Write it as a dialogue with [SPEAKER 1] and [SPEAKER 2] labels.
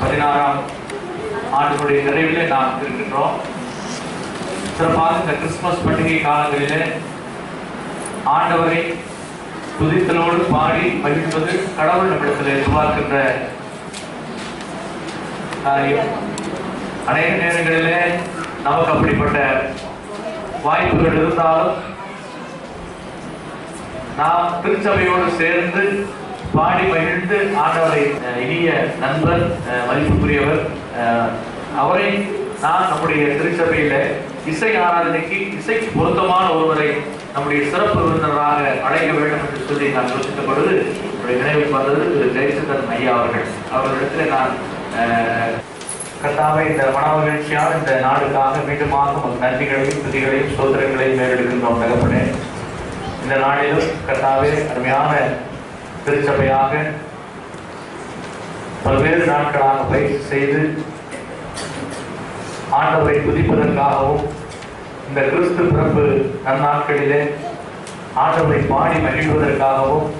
[SPEAKER 1] பதினாறாம் ஆண்டுகளுடைய நிறைவிலே நாம் இருக்கின்றோம். சிறப்பாக இந்த கிறிஸ்துமஸ் பண்டிகை காலங்களிலே ஆண்டவரை துதித்தலோடு பாடி மகிழ்வது கடவுள் நம்மிடத்தில் எதிர்பார்க்கின்ற காரியம். அநேக நேரங்களிலே நமக்கு அப்படிப்பட்ட வாய்ப்புகள் இருந்தாலும் நாம் திருச்சபையோடு சேர்ந்து பாடி மகிழ்ந்து ஆண்டவரை இனிய நண்பர் மதிப்புக்குரியவர் அவரை நான் நம்முடைய திருச்சபையில இசை ஆராதனைக்கு இசைக்கு பொருத்தமான ஒருவரை நம்முடைய சிறப்பு விருந்தினராக அழைக்க வேண்டும் என்று சொல்லி நான் யோசித்த என்னுடைய நினைவுக்கு வந்தது திரு ஜெயச்சந்திரன் ஐயா அவர்கள். அவர்களிடத்தில் நான் கட்டாக கர்த்தாவை இந்த மன மகிழ்ச்சியான இந்த நாடுக்காக மீண்டுமாக உமக்கு நன்றிகளையும் துதிகளையும் சோதரங்களையும் மேலெடுக்கின்றோம் தகப்பனே. இந்த நாளிலும் கட்டாவே அருமையான திருச்சபையாக பல்வேறு நாட்களாக பயிற்சி செய்து ஆண்டவரை துதிப்பதற்காகவும் இந்த கிறிஸ்து பிறப்பு நன்னாட்களிலே ஆண்டவரை பாடி மகிழ்வதற்காகவும்